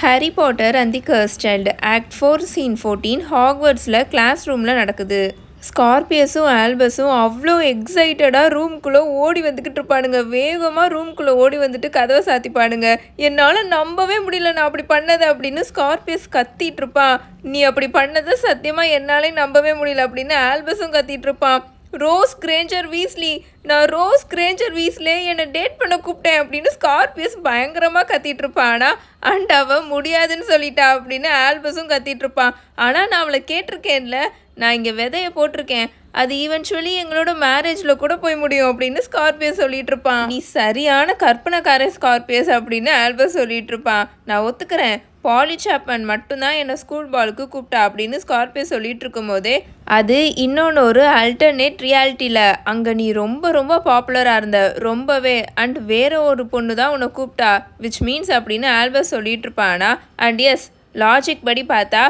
Harry Potter and the cursed child act four scene fourteen ஹாக்வர்ட்ஸில் class ரூமில் நடக்குது. ஸ்கார்பியஸும் ஆல்பஸும் அவ்வளோ எக்ஸைட்டடாக ரூம்குள்ளே ஓடி வந்துக்கிட்டு இருப்பானுங்க. வேகமாக ரூம்குள்ளே ஓடி வந்துட்டு கதவை சாத்திப்பானுங்க. என்னால் நம்பவே முடியல நான் அப்படி பண்ணதை அப்படின்னு ஸ்கார்பியஸ் கத்திட்டு இருப்பான். நீ அப்படி பண்ணதை சத்தியமாக என்னாலே நம்பவே முடியல அப்படின்னு ஆல்பஸும் கத்திட்டு இருப்பான். Rose Granger Weasley. நான் ரோஸ் கிரேஞ்சர் வீஸ்லே என்னை டேட் பண்ண கூப்பிட்டேன் அப்படின்னு ஸ்கார்பியஸ் பயங்கரமாக கத்திட்டு இருப்பான். ஆனால் அண்ட் அவன் முடியாதுன்னு சொல்லிட்டா அப்படின்னு ஆல்பஸும் கத்திட்டு இருப்பான். ஆனால் நான் அவளை கேட்டிருக்கேன்ல நான் இங்கே விதையை போட்டிருக்கேன். அது ஈவென்ச்சுவலி எங்களோட மேரேஜில் கூட போய் முடியும் அப்படின்னு ஸ்கார்பியஸ் சொல்லிட்டு இருப்பான். நீ சரியான கற்பனைக்காரன் ஸ்கார்பியஸ் அப்படின்னு ஆல்பஸ் சொல்லிட்டு இருப்பான். நான் ஒத்துக்கிறேன். பாலி சாப்மன் மட்டும்தான் என்னை ஸ்கூல் பாலுக்கு கூப்பிட்டா அப்படின்னு ஸ்கார்பியோ சொல்லிட்டு இருக்கும்போதே அது இன்னொன்று ஒரு அல்டர்னேட் ரியாலிட்டியில் அங்கே நீ ரொம்ப ரொம்ப பாப்புலராக இருந்த ரொம்பவே அண்ட் வேற ஒரு பொண்ணு தான் உன்னை கூப்பிட்டா விச் மீன்ஸ் அப்படின்னு ஆல்பஸ் சொல்லிட்டு இருப்பானா அண்ட் எஸ் லாஜிக் படி பார்த்தா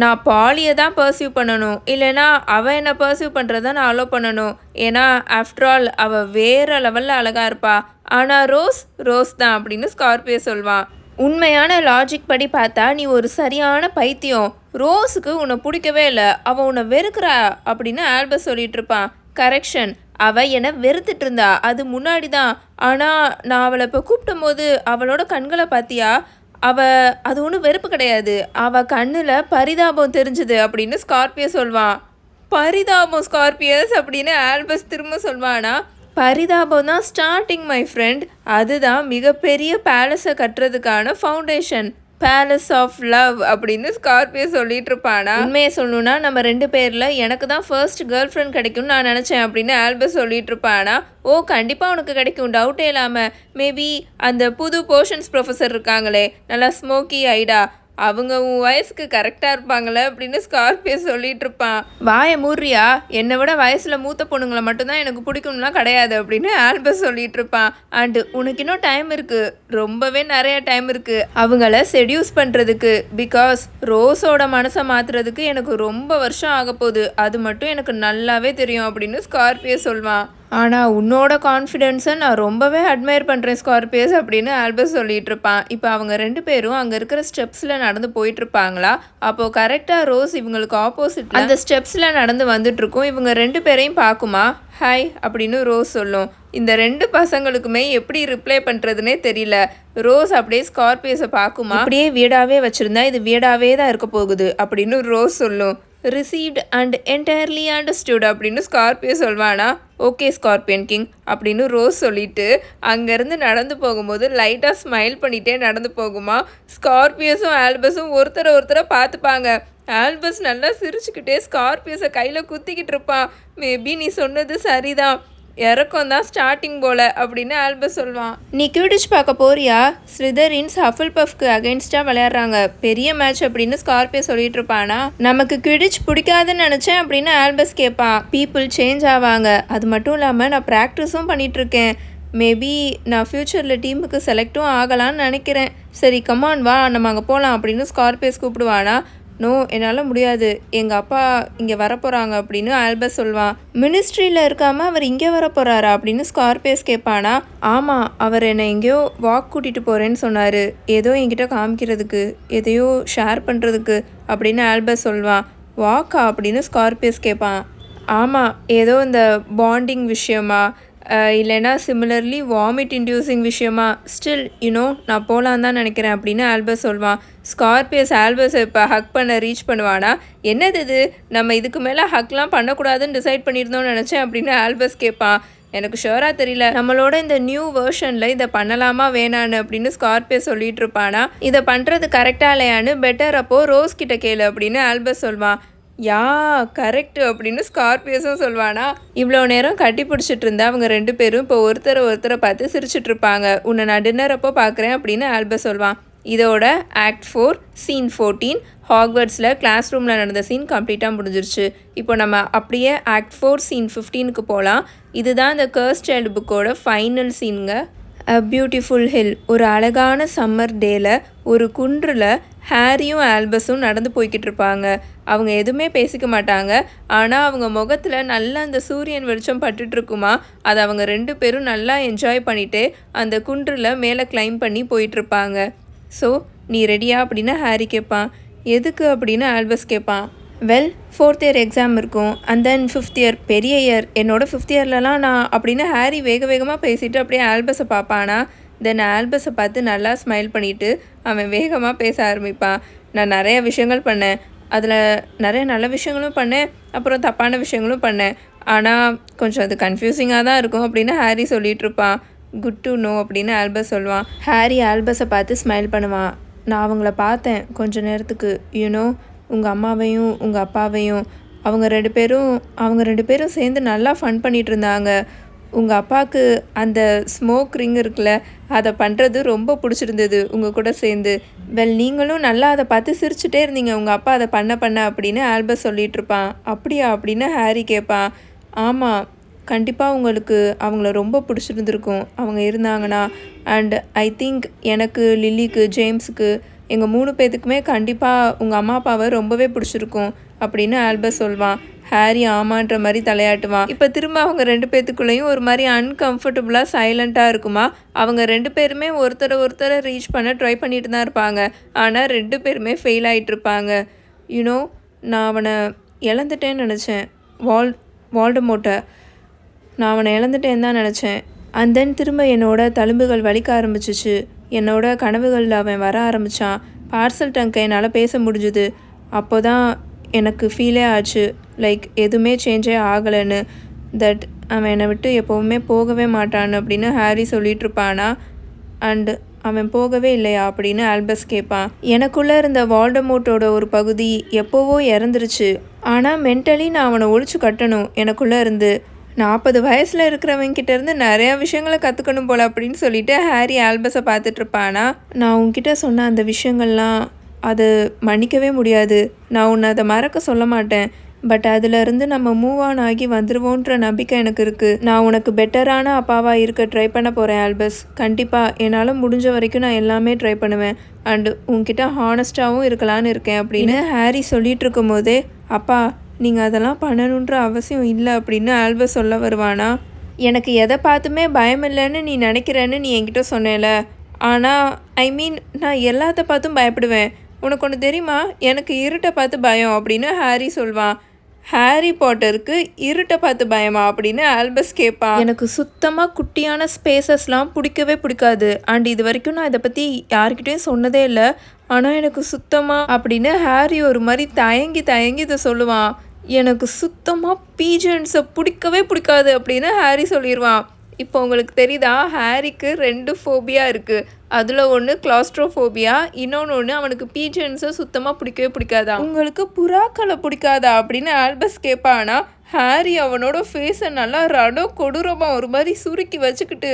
நான் பாலியை தான் பர்சியூ பண்ணணும் இல்லைனா அவள் என்னை பர்சியூ பண்ணுறத நான் அலோவ் பண்ணணும் ஏன்னா ஆஃப்டர் ஆல் அவள் வேறு லெவலில் அழகாக இருப்பா. ஆனால் ரோஸ் ரோஸ் தான் அப்படின்னு ஸ்கார்பியோ சொல்வான். உண்மையான லாஜிக் படி பார்த்தா நீ ஒரு சரியான பைத்தியம். ரோஸுக்கு உன்னை பிடிக்கவே இல்லை. அவள் உன்னை வெறுக்கிறா அப்படின்னு ஆல்பஸ் சொல்லிட்டு இருப்பான். கரெக்ஷன். அவள் என்னை வெறுத்துட்டு இருந்தா. அது முன்னாடி தான் ஆனால் நான் அவளை இப்போ கூப்பிடும் போது அவளோட கண்களை பார்த்தியா? அவ அது ஒன்றும் வெறுப்பு கிடையாது. அவ கண்ணில் பரிதாபம் தெரிஞ்சுது அப்படின்னு ஸ்கார்பியோ சொல்வான். பரிதாபம் ஸ்கார்பியஸ் அப்படின்னு ஆல்பஸ் திரும்ப சொல்வானா? பரிதாபம் தான் ஸ்டார்டிங் மை ஃப்ரெண்ட் அதுதான் மிகப்பெரிய பேலஸை கட்டுறதுக்கான ஃபவுண்டேஷன் பேலஸ் ஆஃப் லவ் அப்படின்னு ஸ்கார்பியோ சொல்லிட்டு இருப்பானா? உண்மையை சொல்லணும்னா நம்ம ரெண்டு பேரில் எனக்கு தான் ஃபர்ஸ்ட் கேர்ள் ஃப்ரெண்ட் கிடைக்கும்னு நான் நினச்சேன் அப்படின்னு ஆல்பஸ் சொல்லிட்டு இருப்பானா? ஓ கண்டிப்பாக உனக்கு கிடைக்கும். டவுட்டே இல்லாமல் மேபி அந்த புது போர்ஷன்ஸ் ப்ரொஃபஸர் இருக்காங்களே. நல்லா ஸ்மோக்கி ஐடா அவங்க உன் வயசுக்கு கரெக்டாக இருப்பாங்களே அப்படின்னு ஸ்கார்பியோ சொல்லிட்டு இருப்பான். வாய மூர்றியா என்னை விட வயசில் மூத்த பொண்ணுங்களை மட்டும்தான் எனக்கு பிடிக்கும்லாம் கிடையாது அப்படின்னு ஆல்பஸ் சொல்லிட்டு இருப்பான். அண்டு உனக்கு இன்னும் டைம் இருக்குது ரொம்பவே நிறைய டைம் இருக்குது அவங்கள செடியூஸ் பண்ணுறதுக்கு பிகாஸ் ரோஸோட மனசை மாற்றுறதுக்கு எனக்கு ரொம்ப வருஷம் ஆக போகுது அது மட்டும் எனக்கு நல்லாவே தெரியும் அப்படின்னு ஸ்கார்பியோ சொல்வான். ஆனால் உன்னோட கான்ஃபிடென்ஸை நான் ரொம்பவே அட்மையர் பண்ணுறேன் ஸ்கார்பியஸ் அப்படின்னு ஆல்பஸ் சொல்லிட்டு இருப்பான். இப்போ அவங்க ரெண்டு பேரும் அங்கே இருக்கிற ஸ்டெப்ஸில் நடந்து போயிட்டு இருப்பாங்களா? அப்போது கரெக்டாக ரோஸ் இவங்களுக்கு ஆப்போசிட் அந்த ஸ்டெப்ஸில் நடந்து வந்துட்டு இருக்கும். இவங்க ரெண்டு பேரையும் பார்க்குமா? ஹாய் அப்படின்னு ரோஸ் சொல்லும். இந்த ரெண்டு பசங்களுக்குமே எப்படி ரிப்ளை பண்ணுறதுனே தெரியல. ரோஸ் அப்படியே ஸ்கார்பியஸை பார்க்குமா? அப்படியே வீடாவே வச்சுருந்தா இது வீடாவே தான் இருக்க போகுது அப்படின்னு ரோஸ் சொல்லும். ரிசீவ்ட் அண்ட் என்டையர்லி அண்டர்ஸ்டுட் அப்படின்னு ஸ்கார்பியோ சொல்வானா? ஓகே ஸ்கார்பியன் கிங் அப்படின்னு ரோஸ் சொல்லிட்டு அங்கேருந்து நடந்து போகும்போது லைட்டாக ஸ்மைல் பண்ணிகிட்டே நடந்து போகுமா? ஸ்கார்பியஸும் ஆல்பஸும் ஒருத்தரை ஒருத்தரை பார்த்துப்பாங்க. ஆல்பஸ் நல்லா சிரிச்சுக்கிட்டே ஸ்கார்பியஸை கையில் குத்திக்கிட்டு இருப்பான். மேபி நீ சொன்னது சரிதான். இறக்கம் தான் ஸ்டார்டிங் போல அப்படின்னு ஆல்பஸ் சொல்வான் நீ கியூடிச் பார்க்க போறியா? ஸ்ரிதரின்ஸ் ஹஃபல் பஃப்க்கு அகைன்ஸ்டாக விளையாடுறாங்க. பெரிய மேட்ச் அப்படின்னு ஸ்கார்பியோ சொல்லிட்டு இருப்பானா? நமக்கு கியூடிச் பிடிக்காதுன்னு நினச்சேன் அப்படின்னு ஆல்பஸ் கேட்பான். பீப்புள் சேஞ்ச் ஆவாங்க. அது மட்டும் இல்லாமல் நான் ப்ராக்டிஸும் பண்ணிட்டு இருக்கேன். மேபி நான் ஃப்யூச்சரில் டீமுக்கு செலக்டும் ஆகலான்னு நினைக்கிறேன். சரி கமான் வா நம்ம அங்கே போகலாம் அப்படின்னு ஸ்கார்பியஸ் கூப்பிடுவானா? நோ என்னால் முடியாது. எங்கள் அப்பா இங்கே வரப்போகிறாங்க அப்படின்னு ஆல்பஸ் சொல்வான் மினிஸ்ட்ரியில் இருக்காமல் அவர் இங்கே வரப்போகிறாரா அப்படின்னு ஸ்கார்பியஸ் கேட்பானா ஆமாம் அவர் என்னை எங்கேயோ வாக் கூட்டிகிட்டு போகிறேன்னு சொன்னார். ஏதோ என்கிட்ட காமிக்கிறதுக்கு எதையோ ஷேர் பண்ணுறதுக்கு அப்படின்னு ஆல்பஸ் சொல்வான் வாக்கா அப்படின்னு ஸ்கார்பியஸ் கேட்பான் ஆமாம் ஏதோ இந்த பாண்டிங் விஷயமா? இல்லைனா இல்லைன்னா சிமிலர்லி வாமிட் இன்டியூசிங் விஷயமா ஸ்டில் யூனோ நான் போகலான் தான் நினைக்கிறேன் அப்படின்னு ஆல்பஸ் சொல்வான். ஸ்கார்பியஸ் ஆல்பஸ் இப்போ ஹக் பண்ண ரீச் பண்ணுவானா? என்னது இது? நம்ம இதுக்கு மேலே ஹக்லாம் பண்ணக்கூடாதுன்னு டிசைட் பண்ணியிருந்தோம்னு நினச்சேன் அப்படின்னு ஆல்பஸ் கேட்பான். எனக்கு ஷுவராக தெரியல. நம்மளோட இந்த நியூ வேர்ஷனில் இதை பண்ணலாமா வேணான்னு அப்படின்னு ஸ்கார்பியோ சொல்லிட்டு இருப்பானா? இதை பண்ணுறது கரெக்டாக இல்லையான்னு பெட்டர் அப்போது ரோஸ் கிட்ட கேளு அப்படின்னு ஆல்பஸ் சொல்வான். யா கரெக்ட் அப்படின்னு ஸ்கார்பியஸும் சொல்வானா. இவ்வளோ நேரம் கட்டி பிடிச்சிட்டு இருந்தா அவங்க ரெண்டு பேரும் இப்போ ஒருத்தரை ஒருத்தரை பார்த்து சிரிச்சிட்டு இருப்பாங்க. உன்னை நான் டின்னர் அப்போ பார்க்குறேன் அப்படின்னு ஆல்பஸ் சொல்வான். இதோட ஆக்ட் ஃபோர் சீன் ஃபோர்டீன் ஹாக்வர்ட்ஸில் கிளாஸ் ரூமில் நடந்த சீன் கம்ப்ளீட்டாக முடிஞ்சிருச்சு. இப்போ நம்ம அப்படியே ஆக்ட் ஃபோர் சீன் ஃபிஃப்டீனுக்கு போகலாம் இதுதான் இந்த கர்ஸ் சைல்டு புக்கோட ஃபைனல் சீனுங்க அ பியூட்டிஃபுல் ஹில் ஒரு அழகான சம்மர் டேல ஒரு குன்றில் ஹாரியும் ஆல்பஸும் நடந்து போய்கிட்டு இருப்பாங்க. அவங்க எதுவுமே பேசிக்க மாட்டாங்க. ஆனால் அவங்க முகத்தில் நல்லா அந்த சூரியன் வெளிச்சம் பட்டுட்ருக்குமா அதை அவங்க ரெண்டு பேரும் நல்லா என்ஜாய் பண்ணிட்டு அந்த குன்றில் மேலே கிளைம் பண்ணி போயிட்டுருப்பாங்க. ஸோ நீ ரெடியா அப்படின்னு ஹாரி கேட்பான் எதுக்கு அப்படின்னு ஆல்பஸ் கேட்பான் வெல் ஃபோர்த் இயர் எக்ஸாம் இருக்கும். அண்ட் தென் ஃபிஃப்த் இயர் பெரிய இயர் என்னோட ஃபிஃப்த் இயர்லலாம் நான் அப்படின்னு ஹாரி வேக வேகமாக பேசிட்டு அப்படியே ஆல்பஸை பார்ப்பானா? தென் ஆல்பஸை பார்த்து நல்லா ஸ்மைல் பண்ணிவிட்டு அவன் வேகமாக பேச ஆரம்பிப்பான். நான் நிறைய விஷயங்கள் பண்ணேன். அதில் நிறைய நல்ல விஷயங்களும் பண்ணேன் அப்புறம் தப்பான விஷயங்களும் பண்ணேன். ஆனால் கொஞ்சம் அது கன்ஃபியூசிங்காக தான் இருக்கும் அப்படின்னு ஹாரி சொல்லிட்டு இருப்பான் குட் டு நோ அப்படின்னு ஆல்பஸ் சொல்லுவான். ஹாரி ஆல்பஸை பார்த்து ஸ்மைல் பண்ணுவான். நான் அவங்கள பார்த்தேன் கொஞ்ச நேரத்துக்கு. யூனோ உங்கள் அம்மாவையும் உங்கள் அப்பாவையும் அவங்க ரெண்டு பேரும் அவங்க ரெண்டு பேரும் சேர்ந்து நல்லா ஃபன் பண்ணிகிட்டு இருந்தாங்க. உங்கள் அப்பாவுக்கு அந்த ஸ்மோக் ரிங் இருக்குல்ல அதை பண்ணுறது ரொம்ப பிடிச்சிருந்தது உங்கள் கூட சேர்ந்து. வெல் நீங்களும் நல்லா அதை பார்த்து சிரிச்சுட்டே இருந்தீங்க. உங்கள் அப்பா அதை பண்ண பண்ண அப்படின்னு ஆல்பஸ் சொல்லிகிட்டு இருப்பான். அப்படியா? அப்படின்னு ஹாரி கேட்பான். ஆமாம் கண்டிப்பாக உங்களுக்கு அவங்கள ரொம்ப பிடிச்சிருந்துருக்கும். அவங்க இருந்தாங்கன்னா அண்ட் ஐ திங்க் எனக்கு லில்லிக்கு ஜேம்ஸுக்கு எங்கள் மூணு பேத்துக்குமே கண்டிப்பாக உங்கள் அம்மா அப்பாவை ரொம்பவே பிடிச்சிருக்கும் அப்படின்னு ஆல்பஸ் சொல்வான். ஹாரி ஆமான்ற மாதிரி தலையாட்டுவான். இப்போ திரும்ப அவங்க ரெண்டு பேத்துக்குள்ளேயும் ஒரு மாதிரி அன்கம்ஃபர்டபுளாக சைலண்ட்டாக இருக்குமா? அவங்க ரெண்டு பேருமே ஒருத்தரை ஒருத்தரை ரீச் பண்ண ட்ரை பண்ணிட்டு தான் இருப்பாங்க. ஆனால் ரெண்டு பேருமே ஃபெயில் ஆகிட்டு இருப்பாங்க. யூனோ நான் அவனை இழந்துட்டேன்னு நினச்சேன். வால் வால்டமோட்டை. நான் அவனை இழந்துட்டேன்னு தான் நினச்சேன். அண்ட் தென் திரும்ப என்னோட தழும்புகள் வலிக்க ஆரம்பிச்சிச்சு. என்னோட கனவுகளில் அவன் வர ஆரம்பித்தான் பார்சல் டங்கை என்னால் பேச முடிஞ்சுது. அப்போ தான் எனக்கு ஃபீலே ஆச்சு. லைக் எதுவுமே சேஞ்சே ஆகலைன்னு தட் அவன் என்னை விட்டு எப்போவுமே போகவே மாட்டான் அப்படின்னு ஹாரி சொல்லிட்டு இருப்பானா அவன் போகவே இல்லையா அப்படின்னு ஆல்பஸ் கேட்பான். எனக்குள்ளே இருந்த வால்டமோட்டோட ஒரு பகுதி எப்போவோ இறந்துருச்சு. ஆனால் மென்டலி நான் அவனை ஒழிச்சு கட்டணும் எனக்குள்ளே இருந்து. நாற்பது வயசில் இருக்கிறவங்கிட்ட இருந்து நிறையா விஷயங்களை கற்றுக்கணும் போல் அப்படின்னு சொல்லிட்டு ஹாரி ஆல்பஸை பார்த்துட்ருப்பானா நான் உன்கிட்ட சொன்ன அந்த விஷயங்கள்லாம் அது மன்னிக்கவே முடியாது. நான் உன்னை அதை மறக்க சொல்ல மாட்டேன். பட் அதிலிருந்து நம்ம மூவ் ஆன் ஆகி வந்துருவோன்ற நம்பிக்கை எனக்கு இருக்குது நான் உனக்கு பெட்டரான அப்பாவாக இருக்க ட்ரை பண்ண போகிறேன் ஆல்பஸ் கண்டிப்பாக என்னால் முடிஞ்ச வரைக்கும் நான் எல்லாமே ட்ரை பண்ணுவேன். அண்டு உன்கிட்ட ஹானஸ்டாகவும் இருக்கலான்னு இருக்கேன் அப்படின்னு ஹாரி சொல்லிட்டு இருக்கும்போதே அப்பா நீங்கள் அதெல்லாம் பண்ணணுன்ற அவசியம் இல்லை அப்படின்னு ஆல்பஸ் சொல்ல வருவானா? எனக்கு எதை பார்த்துமே பயம் இல்லைன்னு நீ நினைக்கிறேன்னு நீ என்கிட்ட சொன்னேல. ஆனால் ஐ மீன் நான் எல்லாத்த பார்த்தும் பயப்படுவேன். உனக்கு ஒன்று தெரியுமா? எனக்கு இருட்டை பார்த்து பயம் அப்படின்னு ஹாரி சொல்வான். ஹாரி பாட்டருக்கு இருட்டை பார்த்து பயமா அப்படின்னு ஆல்பஸ் கேட்பான். எனக்கு சுத்தமாக குட்டியான ஸ்பேசஸ்லாம் பிடிக்கவே பிடிக்காது. அண்ட் இது வரைக்கும் நான் இதை பற்றி யார்கிட்டயும் சொன்னதே இல்லை. ஆனால் எனக்கு சுத்தமாக அப்படின்னு ஹாரி ஒரு மாதிரி தயங்கி தயங்கி இதை சொல்லுவான். எனக்கு சுத்தமாக பீஜன்ஸை பிடிக்கவே பிடிக்காது அப்படின்னு ஹாரி சொல்லிடுவான் இப்போ உங்களுக்கு தெரியுதா? ஹாரிக்கு ரெண்டு ஃபோபியா இருக்குது அதில் ஒன்று கிளாஸ்ட்ரோஃபோபியா இன்னொன்று ஒன்று அவனுக்கு பீஜன்ஸை சுத்தமாக பிடிக்கவே பிடிக்காதா? உங்களுக்கு புறாக்களை பிடிக்காதா? அப்படின்னு ஆல்பஸ் கேட்பானா ஹாரி அவனோட ஃபேஸை நல்லா ரடோ கொடூரமாக ஒரு மாதிரி சுருக்கி வச்சுக்கிட்டு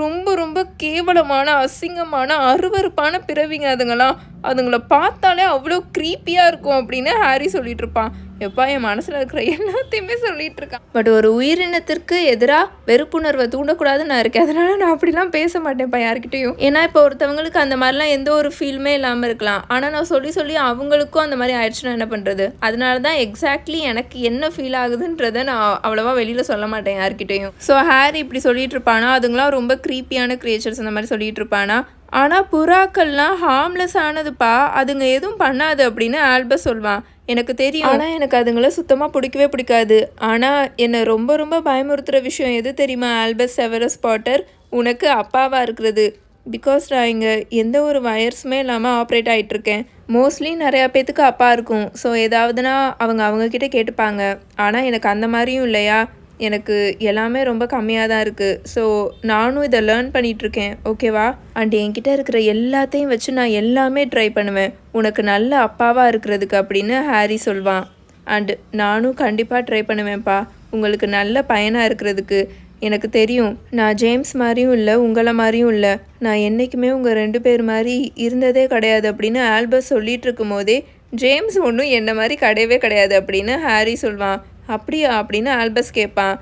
ரொம்ப ரொம்ப கேவலமான அசிங்கமான அருவருப்பான பிறவிங்க அதுங்களாம். அதுங்களை பார்த்தாலே அவ்வளோ க்ரீப்பியாக இருக்கும் அப்படின்னு ஹாரி சொல்லிட்டு இருப்பான் எப்பா என் மனசில் இருக்கிற எல்லாத்தையுமே சொல்லிட்டு இருக்கான் பட் ஒரு உயிரினத்திற்கு எதிராக வெறுப்புணர்வை தூண்டக்கூடாதுன்னு நான் இருக்கேன். அதனால நான் அப்படிலாம் பேச மாட்டேன்ப்பா யார்கிட்டையும். ஏன்னா இப்போ ஒருத்தவங்களுக்கு அந்த மாதிரிலாம் எந்த ஒரு ஃபீல்மே இல்லாமல் இருக்கலாம். ஆனால் நான் சொல்லி சொல்லி அவங்களுக்கும் அந்த மாதிரி ஆயிடுச்சுன்னா என்ன பண்ணுறது அதனால தான் எக்ஸாக்ட்லி எனக்கு என்ன ஃபீல் ஆகுதுன்றதை நான் அவ்வளோவா வெளியில் சொல்ல மாட்டேன் யார்கிட்டையும். ஸோ ஹாரி இப்படி சொல்லிட்டு இருப்பானா அதுங்களாம் ரொம்ப க்ரீப்பியான கிரியேச்சர்ஸ் அந்த மாதிரி சொல்லிட்டு இருப்பானா ஆனால் புறாக்கள்லாம் ஹார்ம்லெஸ் ஆனதுப்பா. அதுங்க எதுவும் பண்ணாது அப்படின்னு ஆல்பஸ் சொல்வான். எனக்கு தெரியும். ஆனால் எனக்கு அதுங்கள சுத்தமாக பிடிக்கவே பிடிக்காது. ஆனால் என்னை ரொம்ப ரொம்ப பயமுறுத்துகிற விஷயம் எது தெரியுமா? ஆல்பஸ் செவரஸ் பாட்டர் உனக்கு அப்பாவாக இருக்கிறது. பிகாஸ் நான் இங்கே எந்த ஒரு வயர்ஸுமே இல்லாமல் ஆப்ரேட் ஆகிட்டுருக்கேன் மோஸ்ட்லி நிறையா பேத்துக்கு அப்பா இருக்கும். ஸோ ஏதாவதுனா அவங்க அவங்கக்கிட்ட கேட்டுப்பாங்க. ஆனால் எனக்கு அந்த மாதிரியும் இல்லையா? எனக்கு எல்லாமே ரொம்ப கம்மியாக தான் இருக்குது ஸோ நானும் இதை லேர்ன் பண்ணிகிட்ருக்கேன் ஓகேவா அண்ட் என்கிட்ட இருக்கிற எல்லாத்தையும் வச்சு நான் எல்லாமே ட்ரை பண்ணுவேன். உனக்கு நல்ல அப்பாவாக இருக்கிறதுக்கு அப்படின்னு ஹாரி சொல்வான். அண்டு நானும் கண்டிப்பாக ட்ரை பண்ணுவேன்ப்பா. உங்களுக்கு நல்ல பயனாக இருக்கிறதுக்கு. எனக்கு தெரியும். நான் ஜேம்ஸ் மாதிரியும் இல்லை உங்களை மாதிரியும் இல்லை. நான் என்றைக்குமே உங்கள் ரெண்டு பேர் மாதிரி இருந்ததே கிடையாது அப்படின்னு ஆல்பஸ் சொல்லிட்டு இருக்கும் போதே ஜேம்ஸ் ஒன்றும் என்ன மாதிரி கிடையவே கிடையாது அப்படின்னு ஹாரி சொல்வான். அப்படியா அப்படின்னு ஆல்பஸ் கேட்பான்.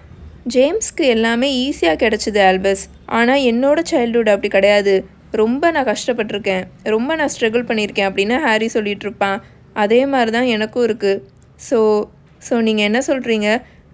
ஜேம்ஸ்க்கு எல்லாமே ஈஸியாக கிடச்சிது ஆல்பஸ். ஆனால் என்னோட சைல்டுஹுட் அப்படி கிடையாது. ரொம்ப நான் கஷ்டப்பட்டிருக்கேன். ரொம்ப நான் ஸ்ட்ரகிள் பண்ணியிருக்கேன் அப்படின்னு ஹாரி சொல்லிகிட்ருப்பான் இருப்பான். அதே மாதிரி தான் எனக்கும் இருக்குது ஸோ ஸோ நீங்கள் என்ன சொல்கிறீங்க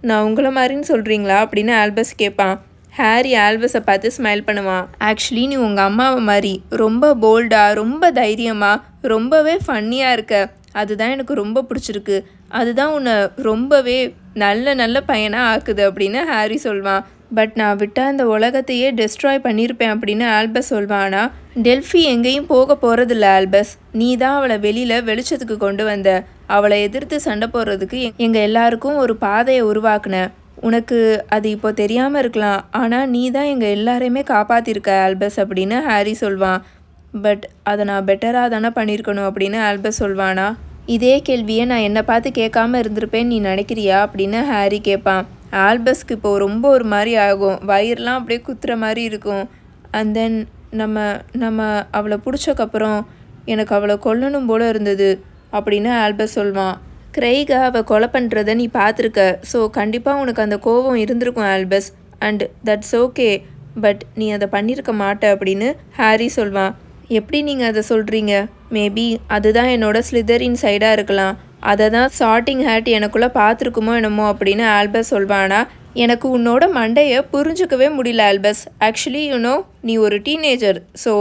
நான் உங்களை மாதிரின்னு சொல்கிறீங்களா அப்படின்னு ஆல்பஸ் கேட்பான். ஹாரி ஆல்பஸை பார்த்து ஸ்மைல் பண்ணுவான். ஆக்சுவலி நீ உங்கள் அம்மாவை மாதிரி ரொம்ப போல்டாக ரொம்ப தைரியமாக ரொம்பவே ஃபன்னியாக இருக்க. அதுதான் எனக்கு ரொம்ப பிடிச்சிருக்கு. அதுதான் உன்னை ரொம்பவே நல்ல நல்ல பையனாக ஆக்குது அப்படின்னு ஹாரி சொல்வான். பட் நான் விட்டால் அந்த உலகத்தையே டெஸ்ட்ராய் பண்ணியிருப்பேன் அப்படின்னு ஆல்பஸ் சொல்வானா? டெல்ஃபி எங்கேயும் போக போகிறதில்ல ஆல்பஸ். நீ தான் அவளை வெளியில் வெளிச்சத்துக்கு கொண்டு வந்த. அவளை எதிர்த்து சண்டை போடுறதுக்கு எங்கள் எல்லாருக்கும் ஒரு பாதையை உருவாக்குன. உனக்கு அது இப்போ தெரியாமல் இருக்கலாம். ஆனால் நீ தான் எங்கள் எல்லாரையுமே காப்பாற்றிருக்க ஆல்பஸ் அப்படின்னு ஹாரி சொல்வான். பட் அதை நான் பெட்டராக தானே பண்ணியிருக்கணும் அப்படின்னு ஆல்பஸ் சொல்வானா? இதே கேள்வியை நான் என்னை பார்த்து கேட்காம இருந்திருப்பேன் நீ நினைக்கிறியா? அப்படின்னு ஹாரி கேட்பான். ஆல்பஸ்க்கு இப்போ ரொம்ப ஒரு மாதிரி ஆகும். வயிறுலாம் அப்படியே குத்துற மாதிரி இருக்கும். அண்ட் தென் நம்ம நம்ம அவளை பிடிச்சக்கப்புறம் எனக்கு அவளை கொல்லணும் போல இருந்தது அப்படின்னு ஆல்பஸ் சொல்வான். கிரைகை அவள் கொலை பண்ணுறத நீ பார்த்துருக்க. ஸோ கண்டிப்பாக உனக்கு அந்த கோபம் இருந்திருக்கும் Albus. And that's okay but நீ அதை பண்ணியிருக்க மாட்ட அப்படின்னு ஹாரி சொல்வான். எப்படி நீங்கள் அதை சொல்கிறீங்க மேபி அதுதான் என்னோட ஸ்லிதரின் சைடாக இருக்கலாம். அதை தான் சார்ட்டிங் ஹேட் எனக்குள்ளே பார்த்துருக்குமோ என்னமோ அப்படின்னு ஆல்பஸ் சொல்வானா. எனக்கு உன்னோட மண்டையை புரிஞ்சுக்கவே முடியல ஆல்பஸ் ஆக்சுவலி யூனோ நீ ஒரு டீனேஜர் ஸோ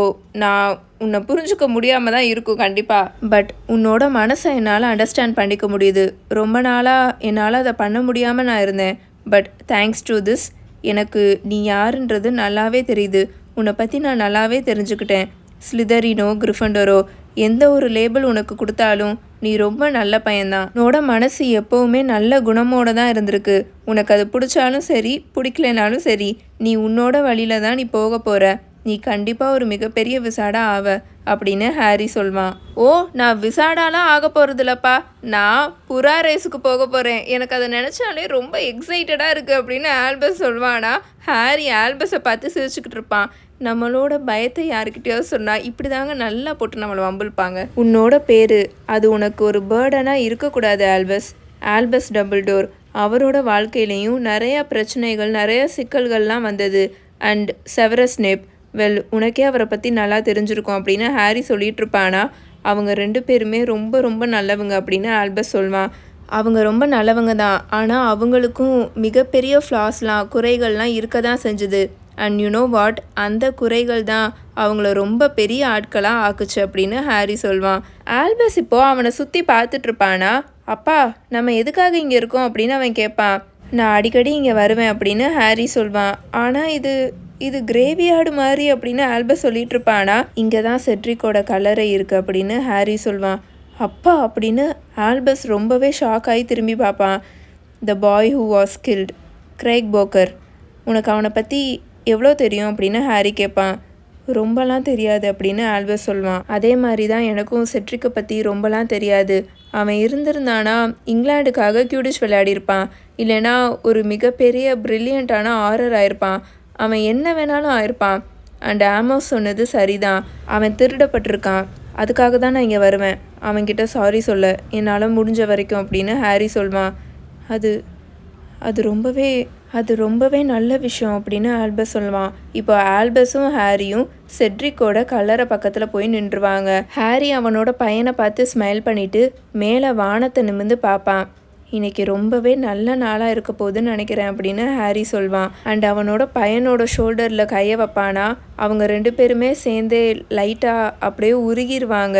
நான் உன்னை புரிஞ்சுக்க முடியாமல் தான் இருக்கும் கண்டிப்பாக பட் உன்னோட மனசை என்னால் அண்டர்ஸ்டாண்ட் பண்ணிக்க முடியுது. ரொம்ப நாளாக என்னால் அதை பண்ண முடியாமல் நான் இருந்தேன். பட் தேங்க்ஸ் டு திஸ் எனக்கு நீ யாருன்றது நல்லாவே தெரியுது. உன்னை பற்றி நான் நல்லாவே தெரிஞ்சுக்கிட்டேன். ஸ்லிதரினோ கிரிஃபண்டரோ எந்த ஒரு லேபிள் உனக்கு கொடுத்தாலும் நீ ரொம்ப நல்ல பையன்தான். உன்னோட மனசு எப்போவுமே நல்ல குணமோட தான் இருந்திருக்கு. உனக்கு அது பிடிச்சாலும் சரி பிடிக்கலனாலும் சரி நீ உன்னோட வழியில தான் நீ போக போகிற நீ கண்டிப்பாக ஒரு மிகப்பெரிய விசாடா ஆவ அப்படின்னு ஹாரி சொல்வான். ஓ நான் விசாடாலாம் ஆக போகிறதில்லப்பா நான் புறா ரேஸுக்கு போக போகிறேன் எனக்கு அதை நினச்சாலே ரொம்ப எக்ஸைட்டடாக இருக்குது அப்படின்னு ஆல்பஸ் சொல்வானா. ஹாரி ஆல்பஸை பார்த்து சிரிச்சுக்கிட்டு இருப்பான். நம்மளோட பயத்தை யாருக்கிட்டயோ சொன்னால் இப்படி தாங்க நல்லா போட்டு நம்மளை வம்பிழ்ப்பாங்க. உன்னோட பேர் அது உனக்கு ஒரு பேர்டனாக இருக்கக்கூடாது ஆல்பஸ். ஆல்பஸ் டபுள் டோர் அவரோட வாழ்க்கையிலையும் நிறையா பிரச்சனைகள் நிறையா சிக்கல்கள்லாம் வந்தது. அண்ட் செவரஸ் நேப் வெல் உனக்கே அவரை பற்றி நல்லா தெரிஞ்சிருக்கும் அப்படின்னு ஹாரி சொல்லிட்டு இருப்பானா அவங்க ரெண்டு பேருமே ரொம்ப ரொம்ப நல்லவங்க அப்படின்னு ஆல்பஸ் சொல்வான். அவங்க ரொம்ப நல்லவங்க தான். ஆனால் அவங்களுக்கும் மிகப்பெரிய ஃப்ளாஸ்லாம் குறைகள்லாம் இருக்க தான் செஞ்சுது. அண்ட் யூ நோ வாட் அந்த குறைகள் தான் அவங்கள ரொம்ப பெரிய ஆட்களாக ஆக்குச்சு அப்படின்னு ஹாரி சொல்வான். ஆல்பஸ் இப்போ அவனை சுற்றி பார்த்துட்டு இருப்பானா? அப்பா நம்ம எதுக்காக இங்கே இருக்கோம் அப்படின்னு அவன் கேட்பான். நான் அடிக்கடி இங்கே வருவேன் அப்படின்னு ஹாரி சொல்வான். ஆனால் இது இது கிரேவியார்டு மாதிரி அப்படின்னு ஆல்பஸ் சொல்லிட்டு இருப்பானா? இங்கே தான் செட்ரிக்கோட கலரை இருக்குது அப்படின்னு ஹாரி சொல்வான். அப்பா அப்படின்னு ஆல்பஸ் ரொம்பவே ஷாக் ஆகி திரும்பி பார்ப்பான். The boy who was killed Craig Bowker உனக்கு அவனை பற்றி எவ்வளோ தெரியும் அப்படின்னு ஹாரி கேட்பான். ரொம்பலாம் தெரியாது அப்படின்னு ஆல்பஸ் சொல்வான். அதே மாதிரி தான் எனக்கும் செட்ரிக்கை பற்றி ரொம்பலாம் தெரியாது. அவன் இருந்திருந்தானா? இங்கிலாந்துக்காக கியூடிஷ் விளையாடியிருப்பான். இல்லைனா ஒரு மிகப்பெரிய ப்ரில்லியண்ட்டான ஆரர் ஆயிருப்பான். அவன் என்ன வேணாலும் ஆயிருப்பான். அண்ட் ஆமோஸ் சொன்னது சரிதான். அவன் திருடப்பட்டிருக்கான். அதுக்காக தான் நான் இங்கே வருவேன். அவன்கிட்ட சாரி சொல்ல. என்னால் முடிஞ்ச வரைக்கும் அப்படின்னு ஹாரி சொல்வான். அது அது ரொம்பவே அது ரொம்பவே நல்ல விஷயம் அப்படின்னு ஆல்பஸ் சொல்லுவான். இப்போ ஆல்பஸும் ஹாரியும் செட்ரிக்கோட கல்லறை பக்கத்தில் போய் நின்றுவாங்க ஹாரி அவனோட பையனை பார்த்து ஸ்மைல் பண்ணிட்டு மேலே வானத்தை நிமிந்து பார்ப்பான். இன்னைக்கு ரொம்பவே நல்ல நாளாக இருக்க போகுதுன்னு நினைக்கிறேன் அப்படின்னு ஹாரி சொல்வான். அண்ட் அவனோட பையனோட ஷோல்டரில் கையை வைப்பானா அவங்க ரெண்டு பேருமே சேர்ந்தே லைட்டாக அப்படியே உருகிருவாங்க.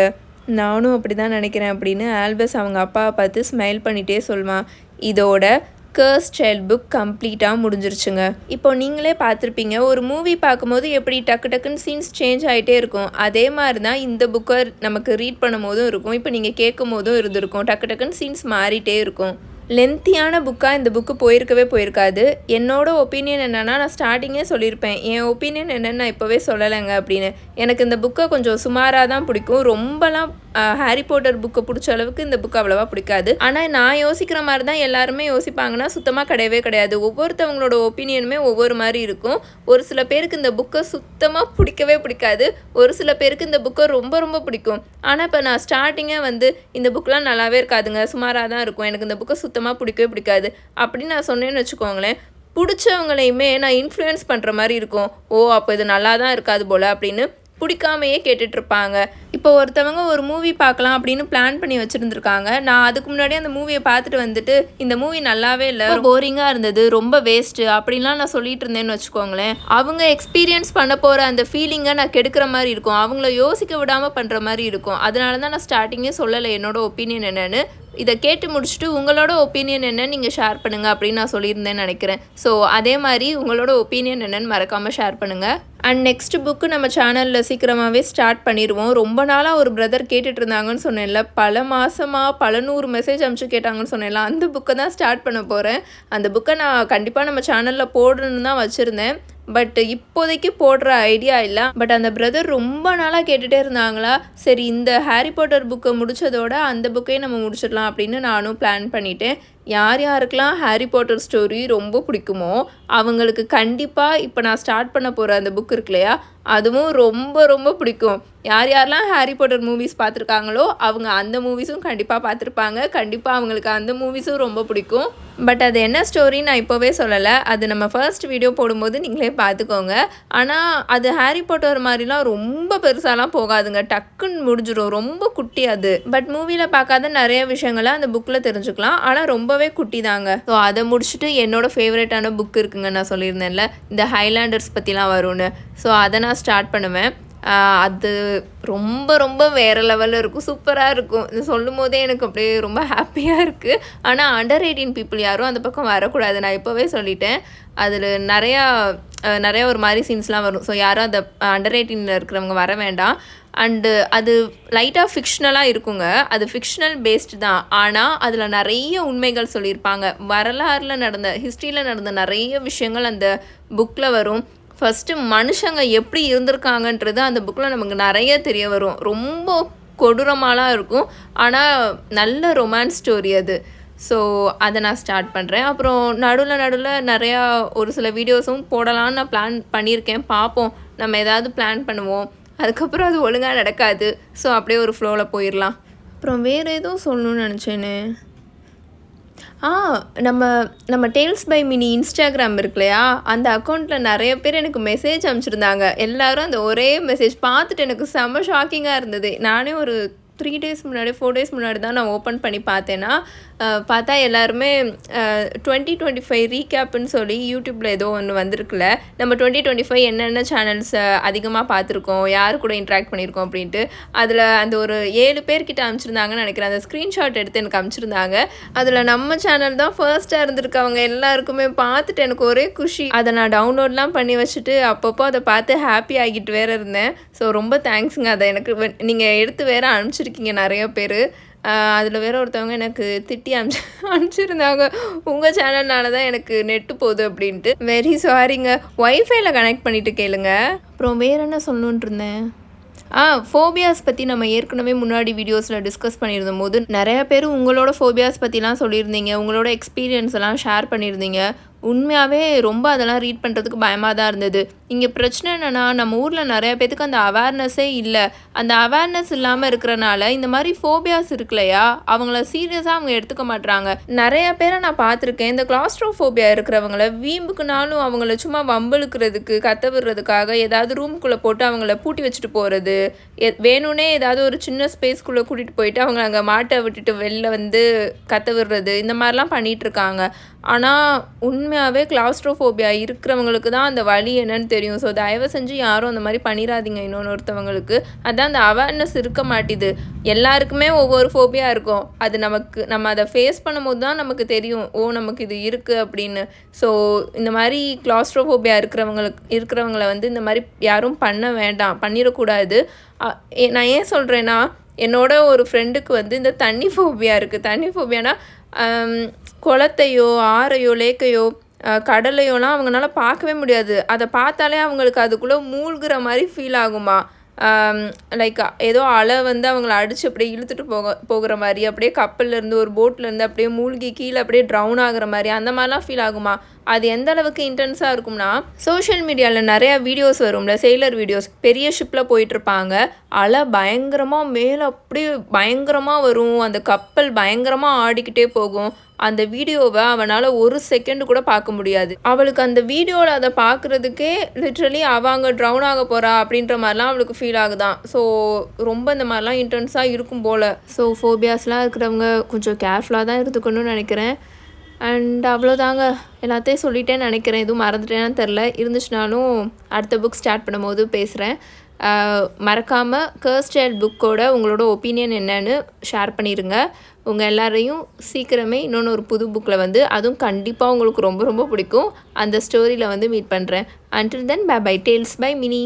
நானும் அப்படி தான் நினைக்கிறேன் அப்படின்னு ஆல்பஸ் அவங்க அப்பாவை பார்த்து ஸ்மைல் பண்ணிகிட்டே சொல்வான். இதோட கேர்ஸ் சைல்ட் புக் கம்ப்ளீட்டாக முடிஞ்சிருச்சுங்க. இப்போ நீங்களே பார்த்துருப்பீங்க ஒரு மூவி பார்க்கும்போது எப்படி டக்கு டக்குன்னு சீன்ஸ் சேஞ்ச் ஆகிட்டே இருக்கும். அதே மாதிரி தான் இந்த புக்கை நமக்கு ரீட் பண்ணும் போதும் இருக்கும். இப்போ நீங்கள் கேட்கும் போதும் இருந்திருக்கும். டக்கு டக்குன்னு சீன்ஸ் மாறிட்டே இருக்கும். லென்த்தியான புக்காக இந்த புக்கு போயிருக்கவே போயிருக்காது. என்னோட ஒப்பீனியன் என்னென்னா நான் ஸ்டார்டிங்கே சொல்லியிருப்பேன் என் ஒப்பீனியன் என்னென்னு நான் இப்போவே சொல்லலைங்க அப்படின்னு. எனக்கு இந்த புக்கை கொஞ்சம் சுமாராக தான் பிடிக்கும். ரொம்பலாம் ஹாரி போட்டர் புக்கை பிடிச்ச அளவுக்கு இந்த புக் அவ்வளோவா பிடிக்காது. ஆனால் நான் யோசிக்கிற மாதிரி தான் எல்லாருமே யோசிப்பாங்கன்னா சுத்தமாக கிடையவே கிடையாது. ஒவ்வொருத்தவங்களோட ஒப்பீனியனுமே ஒவ்வொரு மாதிரி இருக்கும். ஒரு சில பேருக்கு இந்த புக்கை சுத்தமாக பிடிக்கவே பிடிக்காது. ஒரு சில பேருக்கு இந்த புக்கை ரொம்ப ரொம்ப பிடிக்கும். ஆனால் இப்போ நான் ஸ்டார்டிங்கே வந்து இந்த புக்கெலாம் நல்லாவே இருக்காதுங்க. சுமாராக தான் இருக்கும். எனக்கு இந்த புக்கை சுத்தமாக சுத்தமாக பிடிக்கவே பிடிக்காது. அப்படின்னு நான் சொன்னேன்னு வச்சுக்கோங்களேன். பிடிச்சவங்களையுமே நான் இன்ஃப்ளூயன்ஸ் பண்ணுற மாதிரி இருக்கும். ஓ அப்போ இது நல்லா தான் இருக்காது போல் அப்படின்னு பிடிக்காமையே கேட்டுட்ருப்பாங்க இப்போ ஒருத்தவங்க ஒரு மூவி பார்க்கலாம் அப்படின்னு பிளான் பண்ணி வச்சுருந்துருக்காங்க. நான் அதுக்கு முன்னாடி அந்த மூவியை பார்த்துட்டு வந்துட்டு இந்த மூவி நல்லாவே இல்லை போரிங்காக இருந்தது ரொம்ப வேஸ்ட்டு அப்படின்லாம் நான் சொல்லிட்டு இருந்தேன்னு வச்சுக்கோங்களேன். அவங்க எக்ஸ்பீரியன்ஸ் பண்ண போகிற அந்த ஃபீலிங்கை நான் கெடுக்கிற மாதிரி இருக்கும். அவங்கள யோசிக்க விடாமல் பண்ணுற மாதிரி இருக்கும். அதனால தான் நான் ஸ்டார்டிங்கே சொல்லலை என்னோட ஒப்பீனியன் என்னென்னு. இதை கேட்டு முடிச்சுட்டு உங்களோட ஒப்பீனியன் என்னன்னு நீங்கள் ஷேர் பண்ணுங்கள் அப்படின்னு நான் சொல்லியிருந்தேன்னு நினைக்கிறேன். ஸோ அதே மாதிரி உங்களோட ஒப்பீனியன் என்னன்னு மறக்காமல் ஷேர் பண்ணுங்கள் அண்ட் நெக்ஸ்ட் புக்கு நம்ம சேனலில் சீக்கிரமாகவே ஸ்டார்ட் பண்ணிடுவோம். ரொம்ப நாளாக ஒரு பிரதர் கேட்டுட்டு இருந்தாங்கன்னு சொன்னேன்ல. பல மாதமாக பல நூறு மெசேஜ் அனுப்பிச்சு கேட்டாங்கன்னு சொன்னேன்ல. அந்த புக்கை தான் ஸ்டார்ட் பண்ண போகிறேன் அந்த புக்கை நான் கண்டிப்பாக நம்ம சேனலில் போடணுன்னு தான் வச்சுருந்தேன். பட் இப்போதைக்கு போடுற ஐடியா இல்லை. பட் அந்த பிரதர் ரொம்ப நாளாக கேட்டுகிட்டே இருந்தாங்களா? சரி இந்த ஹாரி பாட்டர் புக்கை முடிச்சதோட அந்த புக்கையும் நம்ம முடிச்சிடலாம் அப்படின்னு நானும் பிளான் பண்ணிட்டேன். யார் யாருக்கெல்லாம் ஹாரி பாட்டர் ஸ்டோரி ரொம்ப பிடிக்குமோ அவங்களுக்கு கண்டிப்பாக இப்போ நான் ஸ்டார்ட் பண்ண போகிற அந்த புக் இருக்கு இல்லையா அதுவும் ரொம்ப ரொம்ப பிடிக்கும். யார் யாரெல்லாம் ஹாரி பாட்டர் மூவிஸ் பார்த்துருக்காங்களோ அவங்க அந்த மூவிஸும் கண்டிப்பாக பார்த்துருப்பாங்க. கண்டிப்பாக அவங்களுக்கு அந்த மூவிஸும் ரொம்ப பிடிக்கும். பட் அது என்ன ஸ்டோரின்னு நான் இப்போவே சொல்லலை. அது நம்ம ஃபர்ஸ்ட் வீடியோ போடும்போது நீங்களே பார்த்துக்கோங்க. ஆனால் அது ஹாரி பாட்டர் மாதிரிலாம் ரொம்ப பெருசாலாம் போகாதுங்க. டக்குன்னு முடிஞ்சிடும் ரொம்ப குட்டி அது. பட் மூவியில் பார்க்காத நிறைய விஷயங்களை அந்த புக்கில் தெரிஞ்சுக்கலாம். ஆனால் ரொம்ப ரொம்பவே குட்டி தாங்க ஸோ அதை முடிச்சுட்டு என்னோட ஃபேவரட்டான புக் இருக்குங்க நான் சொல்லியிருந்தேன்ல இந்த ஹைலாண்டர்ஸ் பற்றிலாம் வரும்னு. ஸோ அதை நான் ஸ்டார்ட் பண்ணுவேன். அது ரொம்ப ரொம்ப வேறு லெவலில் இருக்கும் சூப்பராக இருக்கும். இது சொல்லும் போதே எனக்கு அப்படியே ரொம்ப ஹாப்பியாக இருக்குது ஆனால் அண்டர் எயிட்டீன் பீப்புள் யாரும் அந்த பக்கம் வரக்கூடாது. நான் இப்போவே சொல்லிட்டேன். அதில் நிறையா நிறையா ஒரு மாதிரி சீன்ஸ்லாம் வரும். ஸோ யாரும் அந்த அண்டர் எயிட்டீனில் இருக்கிறவங்க வர வேண்டாம். அண்டு uh, அது லைட்டாக ஃபிக்ஷனலாக இருக்குங்க. அது ஃபிக்ஷனல் பேஸ்டு தான். ஆனால் அதில் நிறைய உண்மைகள் சொல்லியிருப்பாங்க. வரலாறில் நடந்த ஹிஸ்ட்ரியில் நடந்த நிறைய விஷயங்கள் அந்த புக்கில் வரும். ஃபஸ்ட்டு மனுஷங்க எப்படி இருந்திருக்காங்கன்றது அந்த புக்கில் நமக்கு நிறைய தெரிய வரும். ரொம்ப கொடூரமாலாம் இருக்கும். ஆனால் நல்ல ரொமான்ஸ் ஸ்டோரி அது. ஸோ அதை நான் ஸ்டார்ட் பண்ணுறேன் அப்புறம் நடுவில் நடுவில் நிறையா ஒரு சில வீடியோஸும் போடலான்னு நான் பிளான் பண்ணியிருக்கேன். பார்ப்போம். நம்ம ஏதாவது பிளான் பண்ணுவோம். அதுக்கப்புறம் அது ஒழுங்காக நடக்காது. ஸோ அப்படியே ஒரு ஃப்ளோவில் போயிடலாம் அப்புறம் வேறு எதுவும் சொல்லணும்னு நினச்சேன்னு ஆ நம்ம நம்ம டேல்ஸ் பை மினி இன்ஸ்டாகிராம் இருக்கு இல்லையா அந்த அக்கௌண்ட்டில் நிறைய பேர் எனக்கு மெசேஜ் அனுப்பிச்சிருந்தாங்க. எல்லோரும் அந்த ஒரே மெசேஜ் பார்த்துட்டு எனக்கு செம்ம ஷாக்கிங்காக இருந்தது. நானே ஒரு த்ரீ டேஸ் முன்னாடி ஃபோர் டேஸ் முன்னாடி தான் நான் ஓப்பன் பண்ணி பார்த்தேன்னா பார்த்தா எல்லாருமே டுவெண்ட்டி டுவெண்ட்டி ஃபைவ் ரீகேப்னு சொல்லி யூடியூப்பில் ஏதோ ஒன்று வந்திருக்குல்ல நம்ம டுவெண்ட்டி டுவெண்ட்டி ஃபைவ் என்னென்ன சேனல்ஸ் அதிகமாக பார்த்துருக்கோம் யார் கூட இன்ட்ராக்ட் பண்ணியிருக்கோம் அப்படின்ட்டு அதில் அந்த ஒரு ஏழு பேர்கிட்ட அனுப்பிச்சிருந்தாங்கன்னு நினைக்கிறேன். அந்த ஸ்க்ரீன்ஷாட் எடுத்து எனக்கு அனுப்பிச்சிருந்தாங்க அதில் நம்ம சேனல் தான் ஃபர்ஸ்ட்டாக இருந்திருக்கவங்க எல்லாருக்குமே பார்த்துட்டு எனக்கு ஒரே குஷி. அதை நான் டவுன்லோட்லாம் பண்ணி வச்சுட்டு அப்பப்போ அதை பார்த்து ஹாப்பி ஆகிட்டு வேற இருந்தேன். ஸோ ரொம்ப தேங்க்ஸுங்க அதை எனக்கு நீங்கள் எடுத்து வேற அனுப்பிச்சிருக்கீங்க நிறைய பேர். அதில் வேற ஒருத்தவங்க எனக்கு திட்டி அனுப்பிச்சு அனுப்பிச்சிருந்தாங்க உங்கள் சேனல்னால தான் எனக்கு நெட்டு போகுது அப்படின்ட்டு. வெரி சாரிங்க ஒய்ஃபைல கனெக்ட் பண்ணிட்டு கேளுங்க. அப்புறம் வேற என்ன சொல்லணுன்ட்டு இருந்தேன்? ஆ ஃபோபியாஸ் பற்றி நம்ம ஏற்கனவே முன்னாடி வீடியோஸில் டிஸ்கஸ் பண்ணியிருந்த போது நிறைய பேர் உங்களோட ஃபோபியாஸ் பற்றிலாம் சொல்லியிருந்தீங்க. உங்களோட எக்ஸ்பீரியன்ஸ் எல்லாம் ஷேர் பண்ணியிருந்தீங்க. உண்மையாகவே ரொம்ப அதெல்லாம் ரீட் பண்ணுறதுக்கு பயமாக தான் இருந்தது. இங்கே பிரச்சனை என்னென்னா நம்ம ஊரில் நிறைய பேத்துக்கு அந்த அவேர்னஸே இல்லை. அந்த அவேர்னஸ் இல்லாமல் இருக்கிறனால இந்த மாதிரி ஃபோபியாஸ் இருக்கு இல்லையா? அவங்கள சீரியஸாக அவங்க எடுத்துக்க மாட்றாங்க. நிறைய பேரை நான் பார்த்துருக்கேன். இந்த கிளாஸ்ட்ரோஃபோபியா இருக்கிறவங்கள வீம்புக்குனாலும் அவங்கள சும்மா வம்பிழுக்கிறதுக்கு கத்த விடுறதுக்காக ஏதாவது ரூம்குள்ளே போட்டு அவங்கள பூட்டி வச்சுட்டு போகிறது வேணும்னே ஏதாவது ஒரு சின்ன ஸ்பேஸ்க்குள்ளே கூட்டிகிட்டு போயிட்டு அவங்க அங்கே மாட்டை விட்டுட்டு வெளில வந்து கத்த விடுறது. இந்த மாதிரிலாம் பண்ணிகிட்ருக்காங்க இருக்காங்க. ஆனால் உண்மையாகவே கிளாஸ்ட்ரோஃபோபியா இருக்கிறவங்களுக்கு தான் அந்த வழி என்னன்னு தெரியும் தெரியும். ஸோ தயவு செஞ்சு யாரும் அந்த மாதிரி பண்ணிடாதீங்க இன்னொன்று ஒருத்தவங்களுக்கு. அதான் அந்த அவேர்னஸ் இருக்க மாட்டேது. எல்லாருக்குமே ஒவ்வொரு ஃபோபியா இருக்கும். அது நமக்கு நம்ம அதை ஃபேஸ் பண்ணும்போது தான் நமக்கு தெரியும். ஓ நமக்கு இது இருக்குது அப்படின்னு. ஸோ இந்த மாதிரி கிளாஸ்ட்ரோஃபோபியா இருக்கிறவங்களுக்கு இருக்கிறவங்கள வந்து இந்த மாதிரி யாரும் பண்ண வேண்டாம். பண்ணிடக்கூடாது. நான் ஏன் சொல்கிறேன்னா என்னோட ஒரு ஃப்ரெண்டுக்கு வந்து இந்த தண்ணி ஃபோபியா இருக்குது தண்ணி ஃபோபியானா குளத்தையோ ஆறையோ லேக்கையோ கடலையோலாம் அவங்களால பார்க்கவே முடியாது. அதை பார்த்தாலே அவங்களுக்கு அதுக்குள்ளே மூழ்கிற மாதிரி ஃபீல் ஆகுமா? லைக் ஏதோ அலை வந்து அவங்கள அடித்து அப்படியே இழுத்துட்டு போக போகிற மாதிரி அப்படியே கப்பல்ல இருந்து ஒரு போட்லேருந்து அப்படியே மூழ்கி கீழே அப்படியே ட்ரவுன் ஆகிற மாதிரி அந்த மாதிரிலாம் ஃபீல் ஆகுமா? அது எந்த அளவுக்கு இன்டென்ஸாக இருக்கும்னா சோஷியல் மீடியாவில் நிறையா வீடியோஸ் வரும்ல செயிலர் வீடியோஸ் பெரிய ஷிப்பில் போயிட்டுருப்பாங்க. அலை பயங்கரமாக மேலே அப்படியே பயங்கரமாக வரும். அந்த கப்பல் பயங்கரமாக ஆடிக்கிட்டே போகும். அந்த வீடியோவை அவனால் ஒரு செகண்ட் கூட பார்க்க முடியாது. அவளுக்கு அந்த வீடியோவில் அதை பார்க்குறதுக்கே லிட்ரலி அவள் அங்கே ட்ரவுன் ஆக போகிறா அப்படின்ற மாதிரிலாம் அவளுக்கு ஃபீல் ஆகுதான் ஸோ ரொம்ப இந்த மாதிரிலாம் இன்டென்ஸாக இருக்கும் போல். ஸோ ஃபோபியாஸ்லாம் இருக்கிறவங்க கொஞ்சம் கேர்ஃபுல்லாக தான் இருந்துக்கணும்னு நினைக்கிறேன். அண்ட் அவ்வளோதாங்க. எல்லாத்தையும் சொல்லிட்டேன்னு நினைக்கிறேன். எதுவும் மறந்துட்டேன்னு தெரில. இருந்துச்சுனாலும் அடுத்த புக் ஸ்டார்ட் பண்ணும்போது பேசுகிறேன் மறக்காமல் கர்ஸ் சைல்ட் புக்கோட உங்களோட ஒப்பீனியன் என்னன்னு ஷேர் பண்ணிடுங்க உங்கள் எல்லாரையும் சீக்கிரமே இன்னொன்று ஒரு புது புக்கில் வந்து அதுவும் கண்டிப்பாக உங்களுக்கு ரொம்ப ரொம்ப பிடிக்கும். அந்த ஸ்டோரியில் வந்து மீட் பண்ணுறேன் until then bye bye tales by Mini